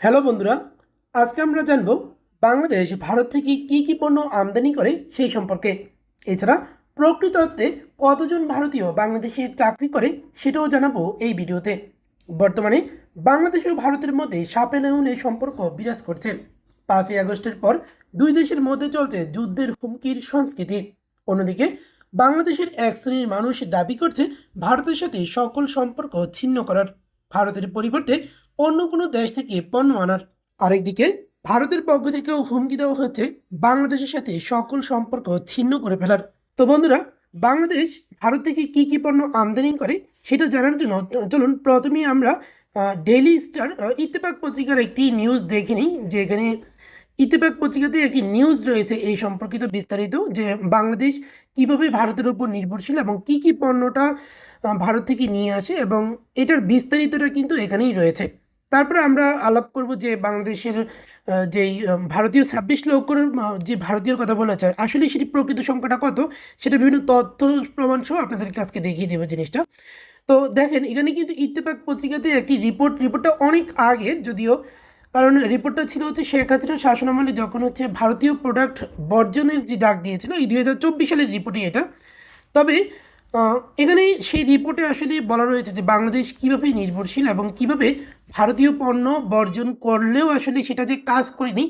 Hello বন্ধুরা, আজকে আমরা জানব বাংলাদেশ ভারত থেকে কী কী পণ্য আমদানি করে সেই সম্পর্কে। এছাড়া প্রকৃত অর্থে কতজন ভারতীয় বাংলাদেশে চাকরি করে সেটাও জানাব এই ভিডিওতে। বর্তমানে বাংলাদেশ ও ভারতের মধ্যে সাপে নেউলে সম্পর্ক বিরাজ করছে। পাঁচই আগস্টের পর দুই দেশের মধ্যে চলছে যুদ্ধের হুমকির সংস্কৃতি। অন্যদিকে বাংলাদেশের এক শ্রেণির মানুষ দাবি করছে ভারতের সাথে সকল সম্পর্ক ছিন্ন করার। ভারতের পরিবর্তে অন্য কোনো দেশ থেকে পণ্য আনার আরেকদিকে ভারতের পক্ষ থেকেও হুমকি দেওয়া হচ্ছে বাংলাদেশের সাথে সকল সম্পর্ক ছিন্ন করে ফেলার। তো বন্ধুরা, বাংলাদেশ ভারত থেকে কী কী পণ্য আমদানি করে সেটা জানার জন্য চলুন প্রথমেই আমরা ডেইলি স্টার ইত্তেফাক পত্রিকার একটি নিউজ দেখে নিই যে এখানে ইত্তেফাক পত্রিকাতে একটি নিউজ রয়েছে এই সম্পর্কিত বিস্তারিত, যে বাংলাদেশ কীভাবে ভারতের উপর নির্ভরশীল এবং কি কি পণ্যটা ভারত থেকে নিয়ে আসে এবং এটার বিস্তারিতটা কিন্তু এখানেই রয়েছে। তারপরে আমরা আলাপ করব যে বাংলাদেশের যেই ভারতীয় ছাব্বিশ লক্ষর যে ভারতীয় কথা বলা যায়, আসলে সেটি প্রকৃত সংখ্যাটা কত? সেটা বিভিন্ন তথ্য প্রমাণ সহ আপনাদেরকে আজকে দেখিয়ে দেবো জিনিসটা। তো দেখেন, এখানে কিন্তু ইত্তেফাক পত্রিকাতে একটি রিপোর্ট, রিপোর্টটা অনেক আগের যদিও, কারণ রিপোর্টটা ছিল হচ্ছে শেখ হাসিনার শাসনামলে যখন হচ্ছে ভারতীয় প্রোডাক্ট বর্জনের যে ডাক দিয়েছিল, এই দুই হাজার চব্বিশ সালের রিপোর্টই এটা। তবে এখানে সেই রিপোর্টে আসলে বলা রয়েছে যে বাংলাদেশ কীভাবে নির্ভরশীল এবং কীভাবে ভারতীয় পণ্য বর্জন করলেও আসলে সেটা যে কাজ করেনি,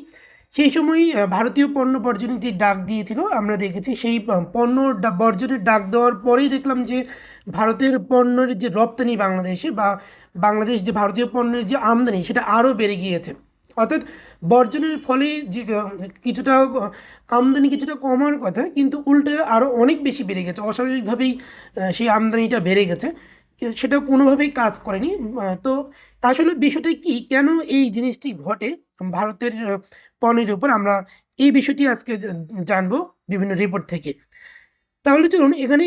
সেই সময় ভারতীয় পণ্য বর্জনের যে ডাক দিয়েছিল, আমরা দেখেছি সেই পণ্য বর্জনের ডাক দেওয়ার পরেই দেখলাম যে ভারতের পণ্যের যে রপ্তানি বাংলাদেশে বা বাংলাদেশ যে ভারতীয় পণ্যের যে আমদানি, সেটা আরও বেড়ে গিয়েছে। অর্থাৎ বর্জনের ফলে যে কিছুটা আমদানি কিছুটা কমার কথা, কিন্তু উল্টে আরও অনেক বেশি বেড়ে গেছে। অস্বাভাবিকভাবেই সেই আমদানিটা বেড়ে গেছে। সেটা কোনোভাবেই কাজ করেনি। তো আসলে বিষয়টা কি? কেন এই জিনিসটি ঘটে? ভারতের পণ্যের উপর আমরা এই বিষয়টি আজকে জানব বিভিন্ন রিপোর্ট থেকে। তাহলে চলুন, এখানে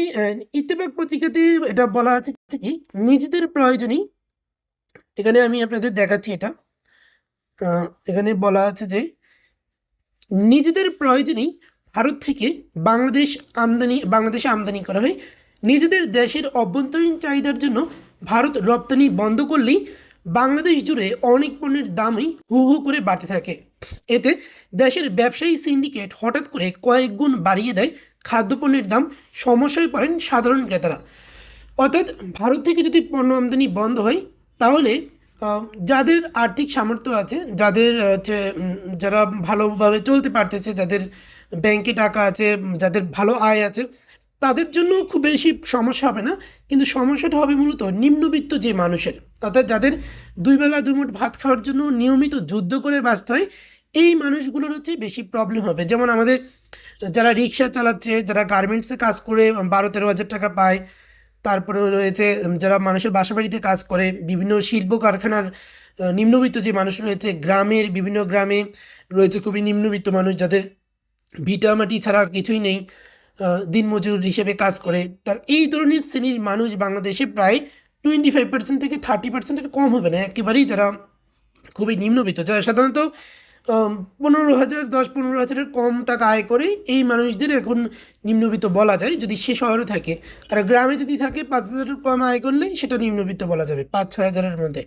ইত্তেফাক পত্রিকাতে এটা বলা আছে কি, নিজেদের প্রয়োজনেই এখানে আমি আপনাদের দেখাচ্ছি এটা এখানে বলা আছে যে নিজেদের প্রয়োজনেই ভারত থেকে বাংলাদেশ আমদানি, বাংলাদেশে আমদানি করা হয় নিজেদের দেশের অভ্যন্তরীণ চাহিদার জন্য ভারত রপ্তানি বন্ধ করলেই বাংলাদেশ জুড়ে অনেক পণ্যের দামই হু হু করে বাড়তে থাকে। এতে দেশের ব্যবসায়ী সিন্ডিকেট হঠাৎ করে কয়েক গুণ বাড়িয়ে দেয় খাদ্যপণ্যের দাম, সমস্যায় পড়েন সাধারণ ক্রেতারা। অর্থাৎ ভারত থেকে যদি পণ্য আমদানি বন্ধ হয়, তাহলে যাদের আর্থিক সামর্থ্য আছে, যাদের হচ্ছে যারা ভালোভাবে চলতে পারতেছে, যাদের ব্যাংকে টাকা আছে, যাদের ভালো আয় আছে তাদের জন্য খুব বেশি সমস্যা হবে না। কিন্তু সমস্যাটা হবে মূলত নিম্নবিত্ত যে মানুষের, অর্থাৎ যাদের দুই বেলা দুই মুঠ ভাত খাওয়ার জন্য নিয়মিত যুদ্ধ করে বাঁচতে হয়, এই মানুষগুলোর হচ্ছে বেশি প্রবলেম হবে। যেমন আমাদের যারা রিক্সা চালাচ্ছে, যারা গার্মেন্টসে কাজ করে, বারো তেরো হাজার টাকা পায়, তারপরে রয়েছে যারা মানুষের বাসা বাড়িতে কাজ করে, বিভিন্ন শিল্প কারখানার নিম্নবিত্ত যে মানুষ রয়েছে, গ্রামের বিভিন্ন গ্রামে রয়েছে খুবই নিম্নবিত্ত মানুষ যাদের ভিটা মাটি ছাড়া আর কিছুই নেই। দিনমজুর হিসেবে কাজ করে। তার এই ধরনের শ্রেণির মানুষ বাংলাদেশে প্রায় টোয়েন্টি ফাইভ পার্সেন্ট থেকে থার্টি পার্সেন্টের কম হবে না। একেবারেই যারা খুবই নিম্নবিত্ত, যারা সাধারণত পনেরো হাজার দশ পনেরো হাজারের কম টাকা আয় করে এই মানুষদের এখন নিম্নবিত্ত বলা যায়, যদি সে শহরে থাকে। আর গ্রামে যদি থাকে, পাঁচ হাজারের কম আয় করলে সেটা নিম্নবিত্ত বলা যাবে পাঁচ ছয় হাজারের মধ্যে।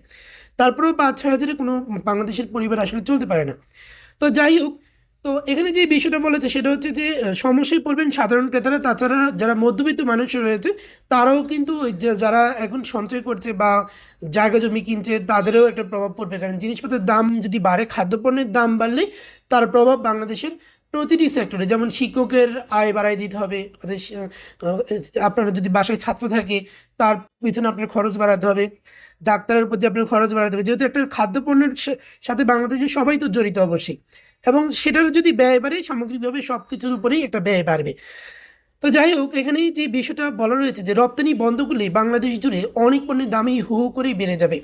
তারপরেও পাঁচ ছয় হাজারে কোনো বাংলাদেশের পরিবার আসলে চলতে পারে না। তো যাই হোক তো এখানে যে বিষয়টা বলেছে, সেটা হচ্ছে যে সমস্যায় পড়বেন সাধারণ ক্রেতারা, তাছাড়া যারা মধ্যবিত্ত মানুষ রয়েছে, তারাও কিন্তু যারা এখন সঞ্চয় করছে বা জায়গা জমি কিনছে, তাদেরও একটা প্রভাব পড়বে। কারণ জিনিসপত্রের দাম যদি বাড়ে, খাদ্যপণ্যের দাম বাড়লে তার প্রভাব বাংলাদেশের প্রতিটি সেক্টরে যেমন শিক্ষকের আয় বাড়াই দিতে হবে আপনার যদি বাসায় ছাত্র থাকে, তার পিছনে আপনার খরচ বাড়াতে হবে, ডাক্তারের প্রতি আপনার খরচ বাড়াতে হবে। যেহেতু একটা খাদ্যপণ্যের সাথে বাংলাদেশের সবাই তো জড়িত অবশ্যই। এবং সেটার যদি ব্যয় বাড়ে, সামগ্রিকভাবে সব কিছুর উপরেই একটা ব্যয় বাড়বে। তো যাই হোক এখানে যে বিষয়টা বলা রয়েছে যে রপ্তানি বন্ধ করলে বাংলাদেশ জুড়ে অনেক পণ্যের দামই হু হু করেই বেড়ে যাবে।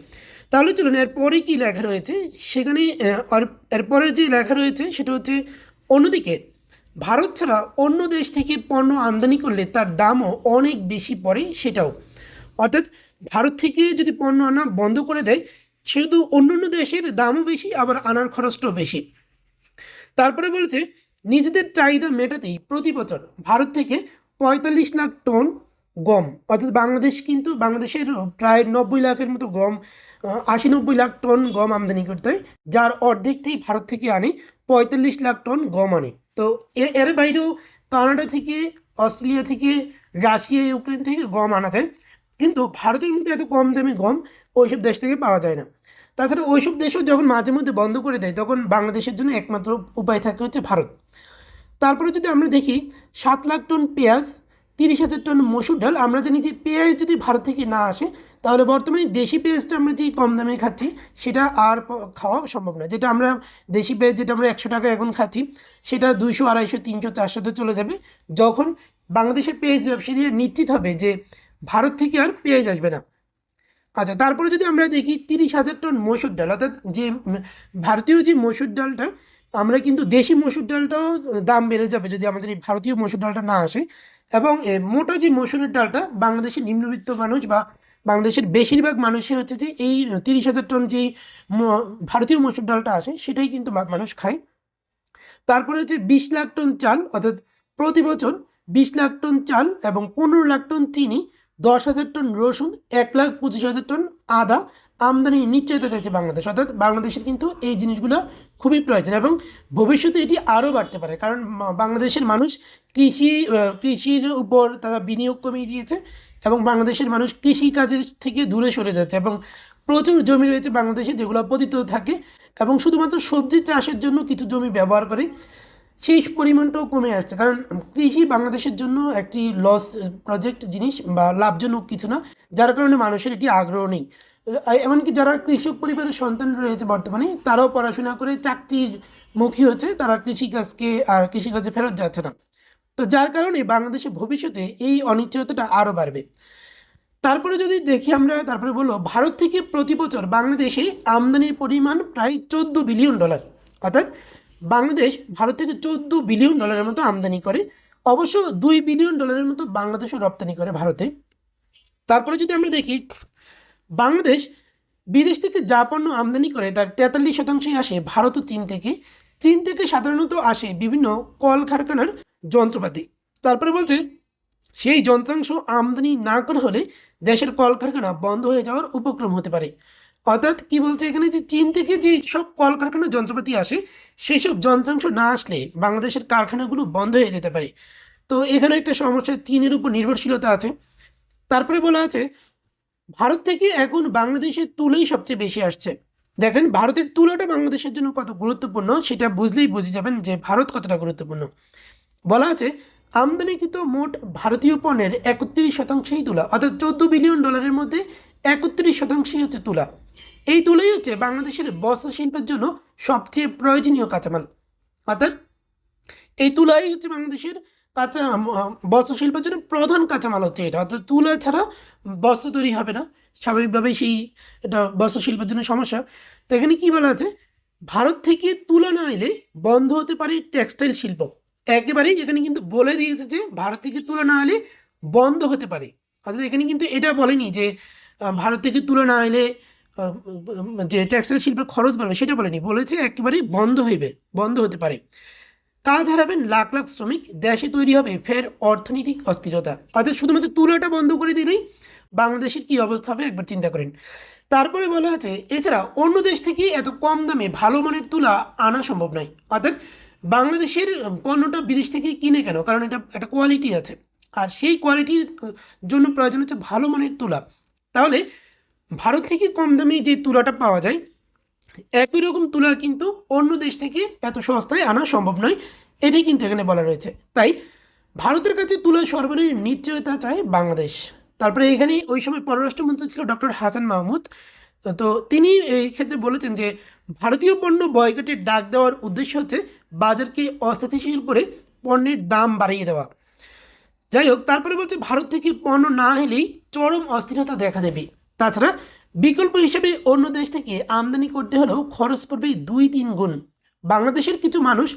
তাহলে চলুন, এরপরে কি লেখা রয়েছে? সেখানে এরপরে যে লেখা রয়েছে সেটা হচ্ছে, অন্যদিকে ভারত ছাড়া অন্য দেশ থেকে পণ্য আমদানি করলে তার দামও অনেক বেশি পড়ে সেটাও। অর্থাৎ ভারত থেকে যদি পণ্য আনা বন্ধ করে দেয়, সেহেতু অন্য অন্য দেশের দামও বেশি, আবার আনার খরচটাও বেশি। তারপরে বলেছে, নিজেদের চাহিদা মেটাতেই প্রতি বছর ভারত থেকে পঁয়তাল্লিশ লাখ টন গম, অর্থাৎ বাংলাদেশ কিন্তু বাংলাদেশের প্রায় নব্বই লাখের মতো গম আশি নব্বই লাখ টন গম আমদানি করতে হয়, যার অর্ধেকটাই ভারত থেকে আনে, পঁয়তাল্লিশ লাখ টন গম আনে। তো এর বাইরেও কানাডা থেকে, অস্ট্রেলিয়া থেকে, রাশিয়া, ইউক্রেন থেকে গম আনা যায়। কিন্তু ভারতের মধ্যে এত কম দামে গম ওইসব দেশ থেকে পাওয়া যায় না। তাছাড়া ওইসব দেশও যখন মাঝে মধ্যে বন্ধ করে দেয়, তখন বাংলাদেশের জন্য একমাত্র উপায় থাকে হচ্ছে ভারত। তারপরে যদি আমরা দেখি, সাত লাখ টন পেঁয়াজ, তিরিশ হাজার টন মসুর ডাল, আমরা জানি যে পেঁয়াজ যদি ভারত থেকে না আসে, তাহলে বর্তমানে দেশি পেঁয়াজটা আমরা যে কম দামে খাচ্ছি, সেটা আর খাওয়া সম্ভব না। যেটা আমরা দেশি পেঁয়াজ যেটা আমরা একশো টাকা এখন খাচ্ছি, সেটা দুইশো, আড়াইশো, তিনশো চারশোতে চলে যাবে। যখন বাংলাদেশের পেঁয়াজ ব্যবসায়ীরা নিশ্চিত হবে যে ভারত থেকে আর পেঁয়াজ আসবে না আচ্ছা তারপরে যদি আমরা দেখি তিরিশ হাজার টন মসুর ডাল, অর্থাৎ যে ভারতীয় যে মসুর ডালটা, আমরা কিন্তু দেশি মসুর ডালটাও দাম বেড়ে যাবে যদি আমাদের এই ভারতীয় মসুর ডালটা না আসে। এবং মোটা যে মসুরের ডালটা বাংলাদেশের নিম্নবিত্ত মানুষ বা বাংলাদেশের বেশিরভাগ মানুষই হচ্ছে যে এই তিরিশ হাজার টন যে ভারতীয় মসুর ডালটা আসে, সেটাই কিন্তু মানুষ খায়। তারপরে হচ্ছে বিশ লাখ টন চাল, অর্থাৎ প্রতি বছর বিশ লাখ টন চাল এবং পনেরো লাখ টন চিনি দশ হাজার টন রসুন, এক লাখ পঁচিশ হাজার টন আদা। আমদানির নিশ্চয়তা চাইছে বাংলাদেশ, অর্থাৎ বাংলাদেশের কিন্তু এই জিনিসগুলো খুবই প্রয়োজন এবং ভবিষ্যতে এটি আরও বাড়তে পারে। কারণ বাংলাদেশের মানুষ কৃষি কৃষির উপর তারা বিনিয়োগ কমিয়ে দিয়েছে এবং বাংলাদেশের মানুষ কৃষি কাজের থেকে দূরে সরে যাচ্ছে এবং প্রচুর জমি রয়েছে বাংলাদেশে যেগুলো পতিত থাকে এবং শুধুমাত্র সবজি চাষের জন্য কিছু জমি ব্যবহার করে। সেই পরিমাণটাও কমে আসছে। কারণ কৃষি বাংলাদেশের জন্য একটি লস প্রজেক্ট জিনিস বা লাভজনক কিছু না, যার কারণে মানুষের এটি আগ্রহ নেই। এমনকি যারা কৃষক পরিবারের সন্তান রয়েছে বর্তমানে, তারাও পড়াশোনা করে চাকরির মুখী হচ্ছে, তারা কৃষিকাজকে আর কৃষিকাজে ফেরত যাচ্ছে না। তো যার কারণে বাংলাদেশে ভবিষ্যতে এই অনিশ্চয়তাটা আরও বাড়বে। তারপরে যদি দেখি আমরা, তারপরে বলব, ভারত থেকে প্রতি বছর বাংলাদেশে আমদানির পরিমাণ প্রায় চোদ্দ বিলিয়ন ডলার। অর্থাৎ বাংলাদেশ ভারত থেকে চোদ্দ বিলিয়ন ডলারের মতো আমদানি করে, অবশ্য দুই বিলিয়ন ডলারের মতো বাংলাদেশও রপ্তানি করে ভারতে। তারপরে যদি আমরা দেখি, বাংলাদেশ বিদেশ থেকে যা পণ্য আমদানি করে তার তেতাল্লিশ শতাংশই আসে ভারত ও চীন থেকে। চীন থেকে সাধারণত আসে বিভিন্ন কলকারখানার যন্ত্রপাতি। তারপরে বলছে, সেই যন্ত্রাংশ আমদানি না করা হলে দেশের কলকারখানা বন্ধ হয়ে যাওয়ার উপক্রম হতে পারে। অর্থাৎ কি বলছে এখানে যে চীন থেকে যে সব কলকারখানার যন্ত্রপাতি আসে, সেই সব যন্ত্রাংশ না আসলে বাংলাদেশের কারখানাগুলো বন্ধ হয়ে যেতে পারে। তো এখানে একটা সমস্যা, চীনের উপর নির্ভরশীলতা আছে। তারপরে বলা আছে, ভারত থেকে এখন বাংলাদেশের তুলোই সবচেয়ে বেশি আসছে। দেখেন, ভারতের তুলোটা বাংলাদেশের জন্য কত গুরুত্বপূর্ণ, সেটা বুঝলেই বুঝে যাবেন যে ভারত কতটা গুরুত্বপূর্ণ। বলা আছে, আমদানিকৃত মোট ভারতীয় পণ্যের একত্রিশ শতাংশই তুলা, অর্থাৎ চোদ্দ বিলিয়ন ডলারের মধ্যে একত্রিশ শতাংশই হচ্ছে তুলা। এই তুলাই হচ্ছে বাংলাদেশের বস্ত্র শিল্পের জন্য সবচেয়ে প্রয়োজনীয় কাঁচামাল। অর্থাৎ এই তুলাই হচ্ছে বাংলাদেশের কাঁচা বস্ত্র শিল্পের জন্য প্রধান কাঁচামাল হচ্ছে এটা। অর্থাৎ তুলা ছাড়া বস্ত্র তৈরি হবে না। স্বাভাবিকভাবেই সেই এটা বস্ত্র শিল্পের জন্য সমস্যা। তো এখানে কী বলা আছে? ভারত থেকে তুলা না এলে বন্ধ হতে পারে টেক্সটাইল শিল্প। একেবারেই এখানে কিন্তু বলে দিয়েছে যে ভারত থেকে তুলা না এলে বন্ধ হতে পারে। অর্থাৎ এখানে কিন্তু এটা বলেনি যে ভারত থেকে তুলা না এলে যে টেক্সটাইল শিল্পের খরচ বাড়বে, সেটা বলেনি। বলেছে একেবারেই বন্ধ হইবে, বন্ধ হতে পারে। কাজ হারাবেন লাখ লাখ শ্রমিক, দেশে তৈরি হবে ফের অর্থনৈতিক অস্থিরতা। অর্থাৎ শুধুমাত্র তুলাটা বন্ধ করে দিলেই বাংলাদেশের কি অবস্থা হবে একবার চিন্তা করেন। তারপরে বলা আছে, এছাড়া অন্য দেশ থেকে এত কম দামে ভালো মানের তুলা আনা সম্ভব নয়। অর্থাৎ বাংলাদেশের পণ্যটা বিদেশ থেকে কিনে কেন? কারণ এটা একটা কোয়ালিটি আছে। আর সেই কোয়ালিটির জন্য প্রয়োজন হচ্ছে ভালো মানের তুলা। তাহলে ভারত থেকে কম দামে যে তুলাটা পাওয়া যায়, একই রকম তুলা কিন্তু অন্য দেশ থেকে এত সস্তায় আনা সম্ভব নয়। এটাই কিন্তু এখানে বলা রয়েছে। তাই ভারতের কাছে তুলা সরবরাহের নিশ্চয়তা চায় বাংলাদেশ। তারপরে এখানে ওই সময় পররাষ্ট্রমন্ত্রী ছিল ডক্টর হাসান মাহমুদ। তো তিনি এই ক্ষেত্রে বলেছেন যে, ভারতীয় পণ্য বয়কটের ডাক দেওয়ার উদ্দেশ্য হচ্ছে বাজারকে অস্থিতিশীল করে পণ্যের দাম বাড়িয়ে দেওয়া। যাই হোক, তারপরে বলছে, ভারত থেকে পণ্য না এলেই চরম অস্থিরতা দেখা দেবে। তাছাড়া বিকল্প হিসেবে অন্য দেশ থেকে আমদানি করতে হলেও খরচ পড়বে দুই তিন গুণ। বাংলাদেশের কিছু মানুষ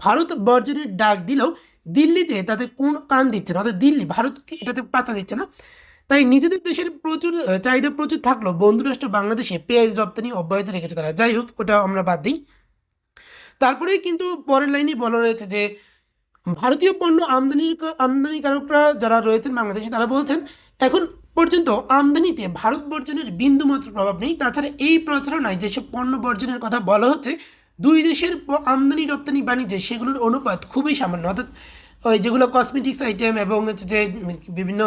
ভারত বর্জনের ডাক দিলেও দিল্লিতে তাদের কোন কান দিচ্ছে না, অর্থাৎ দিল্লি, ভারতকে এটাতে পাতা দিচ্ছে না। তাই নিজেদের দেশের প্রচুর, চাহিদা প্রচুর থাকলেও বন্ধুরাষ্ট্র বাংলাদেশে পেঁয়াজ রপ্তানি অব্যাহত রেখেছে তারা। যাই হোক, ওটা আমরা বাদ দিই। তারপরেই কিন্তু পরের লাইনে বলা রয়েছে যে, ভারতীয় পণ্য আমদানির আমদানিকারকরা যারা রয়েছেন বাংলাদেশে, তারা বলছেন, এখন পর্যন্ত আমদানিতে ভারত বর্জনের বিন্দুমাত্র প্রভাব নেই। তাছাড়া এই প্রচারণায় যেসব পণ্য বর্জনের কথা বলা হচ্ছে, দুই দেশের আমদানি, রপ্তানি, বাণিজ্যে সেগুলোর অনুপাত খুবই সামান্য। অর্থাৎ ওই যেগুলো কসমেটিক্স আইটেম এবং হচ্ছে যে বিভিন্ন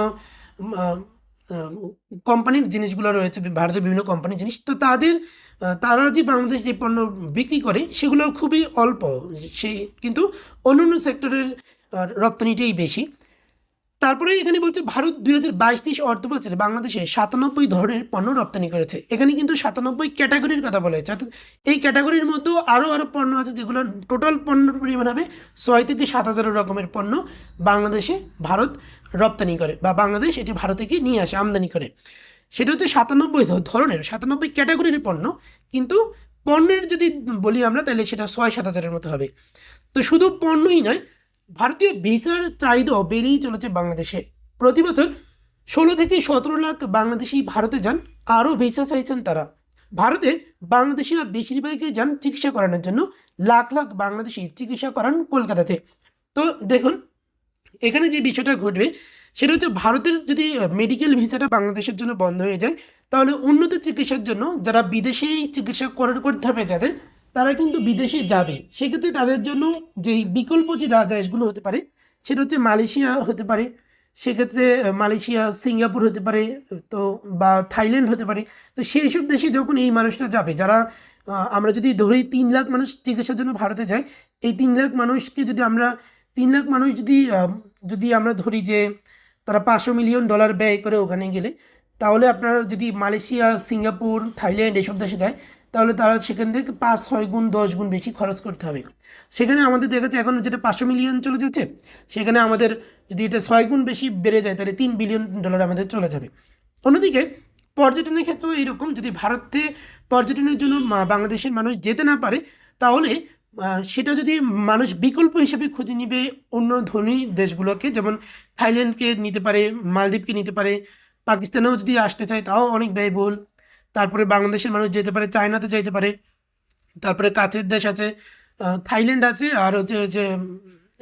কোম্পানির জিনিসগুলো রয়েছে ভারতের বিভিন্ন কোম্পানির জিনিস, তো তাদের তারা যে বাংলাদেশ যে পণ্য বিক্রি করে, সেগুলো খুবই অল্প। সেই কিন্তু অন্য অন্য সেক্টরের রপ্তানিটাই বেশি। তারপরে এখানে বলছে ভারত দুই হাজার বাইশ তেইশ অর্থ বছরে বাংলাদেশে সাতানব্বই ধরনের পণ্য রপ্তানি করেছে। এখানে কিন্তু সাতানব্বই ক্যাটাগরির কথা বলা হয়েছে। অর্থাৎ এই ক্যাটাগরির মধ্যেও আরও আরও পণ্য আছে যেগুলো টোটাল পণ্যের পরিমাণ হবে ছয় থেকে সাত হাজার রকমের পণ্য বাংলাদেশে ভারত রপ্তানি করে বা বাংলাদেশ এটি ভারত থেকে নিয়ে আসে আমদানি করে। সেটা হচ্ছে সাতানব্বই ধরনের, সাতানব্বই ক্যাটাগরির পণ্য। কিন্তু পণ্যের যদি বলি আমরা, তাহলে সেটা ছয় সাত হাজারের মতো হবে। তো শুধু পণ্যই নয় ভারতীয় ভিসার চাহিদাও বেড়েই চলেছে বাংলাদেশে। প্রতি বছর ষোলো থেকে সতেরো লাখ বাংলাদেশি ভারতে যান, আরও ভিসা চাইছেন তারা। ভারতে বাংলাদেশিরা বেশিরভাগই যান চিকিৎসা করানোর জন্য। লাখ লাখ বাংলাদেশি চিকিৎসা করান কলকাতাতে। তো দেখুন, এখানে যে বিষয়টা ঘটবে, সেটা হচ্ছে ভারতের যদি মেডিকেল ভিসাটা বাংলাদেশের জন্য বন্ধ হয়ে যায়, তাহলে উন্নত চিকিৎসার জন্য যারা বিদেশেই চিকিৎসা করার করতে হবে যাদের তারা কিন্তু বিদেশে যাবে। সেক্ষেত্রে তাদের জন্য যেই বিকল্প যে দেশগুলো হতে পারে, সেটা হচ্ছে মালয়েশিয়া হতে পারে, সেক্ষেত্রে মালয়েশিয়া, সিঙ্গাপুর হতে পারে, তো, বা থাইল্যান্ড হতে পারে। তো সেই সব দেশে যখন এই মানুষরা যাবে, যারা আমরা যদি ধরি তিন লাখ মানুষ চিকিৎসার জন্য ভারতে যায়, এই তিন লাখ মানুষকে যদি আমরা, তিন লাখ মানুষ যদি যদি আমরা ধরি যে তারা পাঁচশো মিলিয়ন ডলার ব্যয় করে ওখানে গেলে তাহলে আপনার যদি মালয়েশিয়া, সিঙ্গাপুর, থাইল্যান্ড এইসব দেশে যায়, তাহলে তারা সেখান থেকে পাঁচ, ছয় গুণ, দশ গুণ বেশি খরচ করতে হবে। সেখানে আমাদের দেখা যাচ্ছে এখন যেটা পাঁচশো মিলিয়ন চলে যাচ্ছে, সেখানে আমাদের যদি এটা ছয় গুণ বেশি বেড়ে যায়, তাহলে তিন বিলিয়ন ডলার আমাদের চলে যাবে। অন্যদিকে, পর্যটনের ক্ষেত্রেও এইরকম, যদি ভারতে পর্যটনের জন্য বাংলাদেশের মানুষ যেতে না পারে, তাহলে সেটা যদি মানুষ বিকল্প হিসেবে খুঁজে নিবে অন্য ধনী দেশগুলোকে, যেমন থাইল্যান্ডকে নিতে পারে, মালদ্বীপকে নিতে পারে পাকিস্তানেও যদি আসতে চায়, তাও অনেক ব্যয়বহুল। তারপরে বাংলাদেশের মানুষ যেতে পারে, চায়নাতে যাইতে পারে। তারপরে কাছের দেশ আছে থাইল্যান্ড আছে, আর হচ্ছে যে,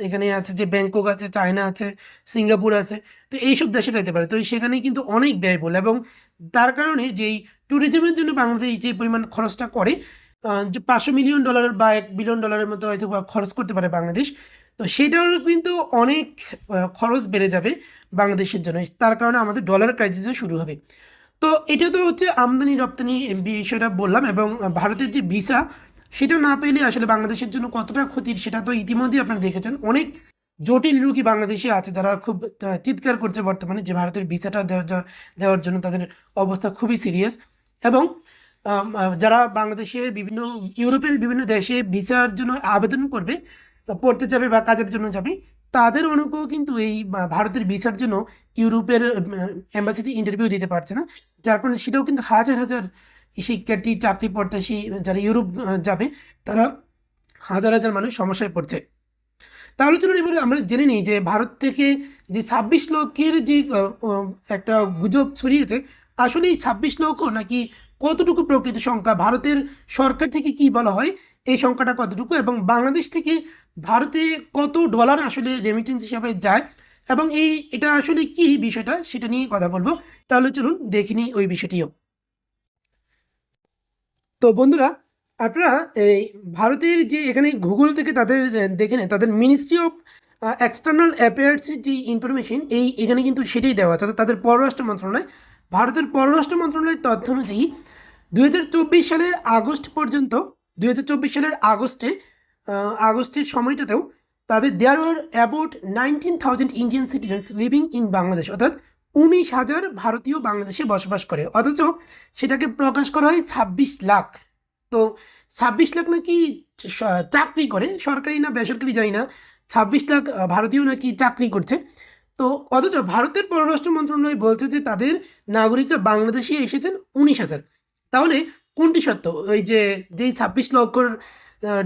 এখানে আছে যে, ব্যাংকক আছে, চায়না আছে, সিঙ্গাপুর আছে, তো এইসব দেশে যাইতে পারে। তো সেখানে কিন্তু অনেক ব্যয়বহুল এবং তার কারণে যেই ট্যুরিজমের জন্য বাংলাদেশ যে পরিমাণ খরচটা করে যে পাঁচশো মিলিয়ন ডলার বা এক বিলিয়ন ডলারের মতো হয়তো খরচ করতে পারে বাংলাদেশ তো সেটার কিন্তু অনেক খরচ বেড়ে যাবে বাংলাদেশের জন্য। তার কারণে আমাদের ডলার ক্রাইসিসও শুরু হবে। তো এটা তো হচ্ছে আমদানি রপ্তানি বিষয়টা বললাম, এবং ভারতের যে ভিসা, সেটা না পেলে আসলে বাংলাদেশের জন্য কতটা ক্ষতির সেটা তো ইতিমধ্যেই আপনারা দেখেছেন। অনেক জটিল রুগী বাংলাদেশে আছে যারা খুব চিৎকার করছে বর্তমানে যে ভারতের ভিসাটা দেওয়ার দেওয়ার জন্য তাদের অবস্থা খুবই সিরিয়াস এবং যারা বাংলাদেশের বিভিন্ন, ইউরোপের বিভিন্ন দেশে ভিসার জন্য আবেদন করবে পড়তে যাবে বা কাজের জন্য যাবে, তাদের অনেকেও কিন্তু এই ভারতের ভিসার জন্য ইউরোপের এম্বাসিতে ইন্টারভিউ দিতে পারছে না। যার কারণে সেটাও কিন্তু হাজার হাজার শিক্ষার্থী, চাকরি প্রত্যাশী যারা ইউরোপ যাবে, তারা হাজার হাজার মানুষ সমস্যায় পড়ছে। তাহলে চলুন এবারে আমরা জেনে নিই যে ভারত থেকে যে ছাব্বিশ লক্ষের যে একটা গুজব ছড়িয়েছে, আসলে এই ছাব্বিশ লক্ষ নাকি কতটুকু প্রকৃত সংখ্যা? ভারতের সরকার থেকে কি বলা হয়? এই সংখ্যাটা কতটুকু এবং বাংলাদেশ থেকে ভারতে কত ডলার আসলে রেমিটেন্স হিসাবে যায় এবং এই, এটা আসলে কি বিষয়টা সেটা নিয়ে কথা বলব। তাহলে চলুন দেখে নিই ওই বিষয়টিও। তো বন্ধুরা, আপনারা এই ভারতের যে এখানে গুগল থেকে তাদের দেখে নেন, তাদের মিনিস্ট্রি অফ এক্সটার্নাল অ্যাফেয়ার্সের যে ইনফরমেশন এই এখানে কিন্তু সেটাই দেওয়া আছে। তাদের পররাষ্ট্র মন্ত্রণালয়, ভারতের পররাষ্ট্র মন্ত্রণালয়ের তথ্য অনুযায়ী দু হাজার চব্বিশ সালের আগস্ট পর্যন্ত দু হাজার চব্বিশ সালের আগস্টে আগস্টের সময়টাতেও তাদের there were about nineteen thousand Indian citizens living in Bangladesh অর্থাৎ উনিশ হাজার ভারতীয় বাংলাদেশে বসবাস করে। অথচ সেটাকে প্রকাশ করা হয় ছাব্বিশ লাখ। তো ছাব্বিশ লাখ নাকি চাকরি করে, সরকারি না বেসরকারি জানি না। ছাব্বিশ লাখ ভারতীয় নাকি চাকরি করছে। তো অথচ ভারতের পররাষ্ট্র মন্ত্রণালয় বলছে যে তাদের নাগরিকরা বাংলাদেশে এসেছেন উনিশ হাজার। তাহলে কোনটি সত্য? ওই যে, যেই ছাব্বিশ লক্ষর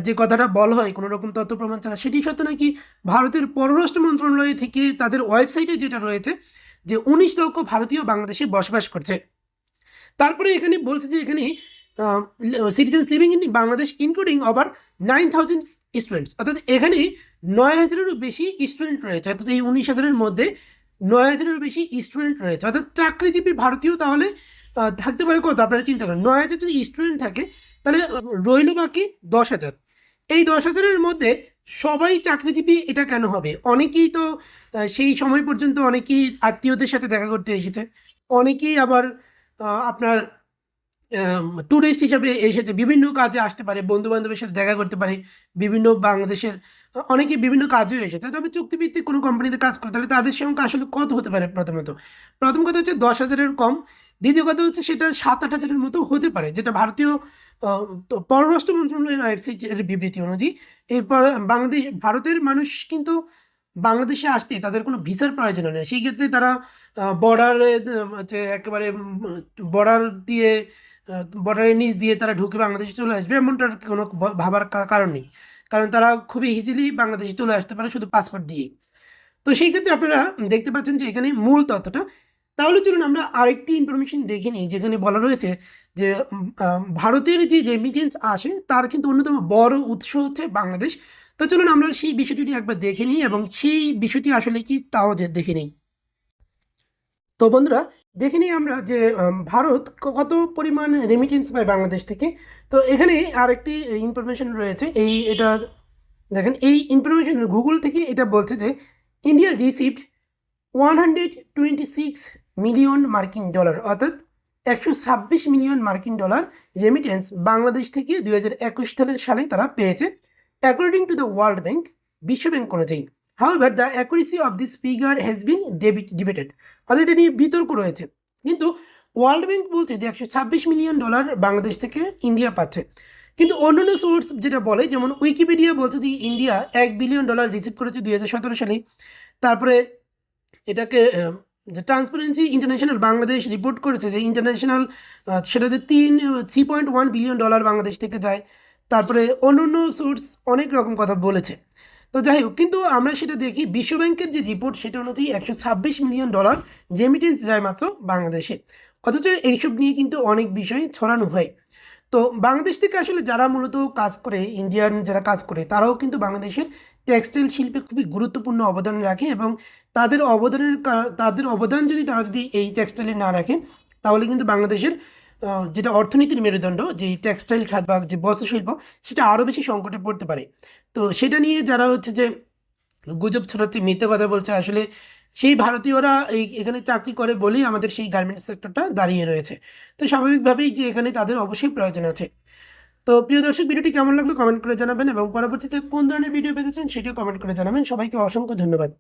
যে কথাটা বলা হয়, কোনো রকম তথ্য প্রমাণ ছাড়া, সেটি সত্য নাকি? ভারতের পররাষ্ট্র মন্ত্রণালয় থেকে তাদের ওয়েবসাইটে যেটা রয়েছে, যে উনিশ লক্ষ ভারতীয় বাংলাদেশে বসবাস করছে। তারপরে এখানে বলছে যে এখানে citizens living in Bangladesh including over nine thousand students অর্থাৎ এখানে নয় হাজারেরও বেশি স্টুডেন্ট রয়েছে। অর্থাৎ এই উনিশ হাজারের মধ্যে নয় হাজারেরও বেশি স্টুডেন্ট রয়েছে। অর্থাৎ চাকরিজীবী ভারতীয় তাহলে থাকতে পারে কত? আপনারা চিন্তা করেন। নয় হাজার যদি স্টুডেন্ট থাকে, তাহলে রইল বাকি দশ হাজার। এই দশ হাজারের মধ্যে সবাই চাকরিজীবী এটা কেন হবে? অনেকেই তো সেই সময় পর্যন্ত অনেকেই আত্মীয়দের সাথে দেখা করতে এসেছে। অনেকেই আবার আপনার ট্যুরিস্ট হিসাবে এসেছে। বিভিন্ন কাজে আসতে পারে বন্ধু বান্ধবের সাথে দেখা করতে পারে, বিভিন্ন বাংলাদেশের, অনেকে বিভিন্ন কাজেও এসেছে। তবে চুক্তিভিত্তিক কোনো কোম্পানিতে কাজ করে, তাহলে তাদের সংখ্যা আসলে কত হতে পারে প্রথমত? প্রথম কথা হচ্ছে দশ হাজারের কম। দ্বিতীয় কথা হচ্ছে সেটা সাত আট হাজারের মতো হতে পারে, যেটা ভারতীয় পররাষ্ট্র মন্ত্রণালয়ের ওয়েবসাইটের বিবৃতি অনুযায়ী, এরপর বাংলাদেশ, ভারতের মানুষ কিন্তু বাংলাদেশে আসতে তাদের কোনো ভিসার প্রয়োজন নেই। সেই ক্ষেত্রে তারা বর্ডারে হচ্ছে একেবারে বর্ডার দিয়ে বর্ডারের নিচ দিয়ে তারা ঢুকে বাংলাদেশে চলে আসবে, এমনটার কোনো ভাবার কারণ নেই। কারণ তারা খুবই ইজিলি বাংলাদেশে চলে আসতে পারে শুধু পাসপোর্ট দিয়ে তো সেই ক্ষেত্রে আপনারা দেখতে পাচ্ছেন যে এখানে মূল তথ্যটা। তাহলে চলুন আমরা আরেকটি ইনফরমেশন দেখে নিই, যেখানে বলা রয়েছে যে ভারতের যে রেমিটেন্স আসে, তার কিন্তু অন্যতম বড় উৎস হচ্ছে বাংলাদেশ। তো চলুন আমরা সেই বিষয়টি একবার দেখে নিই এবং সেই বিষয়টি আসলে কি, তাও দেখে নিই। তো বন্ধুরা দেখে নিই আমরা যে ভারত কত পরিমাণ রেমিটেন্স পায় বাংলাদেশ থেকে। তো এখানে আরেকটি ইনফরমেশন রয়েছে, এই এটা দেখেন, এই ইনফরমেশন গুগল থেকে এটা বলছে যে India received one hundred twenty six million মার্কিন ডলার অর্থাৎ একশো ছাব্বিশ মিলিয়ন মার্কিন ডলার রেমিটেন্স বাংলাদেশ থেকে দুই হাজার একুশ সালে তারা পেয়েছে। According to the World Bank বিশ্ব ব্যাংক অনুযায়ী। However the accuracy of this figure has been debated অর্থাৎ এটা নিয়ে বিতর্ক রয়েছে। কিন্তু ওয়ার্ল্ড ব্যাংক বলছে যে একশো ছাব্বিশ মিলিয়ন ডলার বাংলাদেশ থেকে ইন্ডিয়া পাচ্ছে। কিন্তু অন্যান্য সোর্স যেটা বলে, যেমন উইকিপিডিয়া বলছে যে ইন্ডিয়া এক বিলিয়ন ডলার রিসিভ করেছে দুই হাজার সতেরো সালে। তারপরে এটাকে যে ট্রান্সপারেন্সি ইন্টারন্যাশনাল বাংলাদেশ রিপোর্ট করেছে যে ইন্টারন্যাশনাল সেটা হচ্ছে তিন three point one billion dollar Bangladesh থেকে যায়। তারপরে অন্য অন্য সোর্স অনেক রকম কথা বলেছে। তো যাই হোক, কিন্তু আমরা সেটা দেখি, বিশ্বব্যাংকের যে রিপোর্ট সেটা অনুযায়ী একশো ছাব্বিশ মিলিয়ন ডলার রেমিটেন্স যায় মাত্র বাংলাদেশে। অথচ এইসব নিয়ে কিন্তু অনেক বিষয় ছড়ানো হয়। তো বাংলাদেশ থেকে আসলে যারা মূলত কাজ করে ইন্ডিয়ান যারা কাজ করে, তারাও কিন্তু বাংলাদেশের টেক্সটাইল শিল্পে খুবই গুরুত্বপূর্ণ অবদান রাখে এবং তাদের অবদানের তাদের অবদান যদি তারা যদি এই টেক্সটাইলে না রাখে, তাহলে কিন্তু বাংলাদেশের যেটা অর্থনীতির মেরুদণ্ড যে টেক্সটাইল খাত বা যে বস্ত্রশিল্প সেটা আরও বেশি সংকটে পড়তে পারে। তো সেটা নিয়ে যারা হচ্ছে যে গুজব ছড়াচ্ছে, মিথ্যে কথা বলছে, আসলে সেই ভারতীয়রা এই এখানে চাকরি করে বলেই আমাদের সেই গার্মেন্টস সেক্টরটা দাঁড়িয়ে রয়েছে। তো স্বাভাবিকভাবেই যে এখানে তাদের অবশ্যই প্রয়োজন আছে। তো প্রিয় দর্শক, ভিডিওটি কেমন লাগল কমেন্ট করে জানাবেন এবং পরবর্তীতে কোন ধরনের ভিডিও পেতে চান সেটিও কমেন্ট করে জানাবেন। সবাইকে অসংখ্য ধন্যবাদ।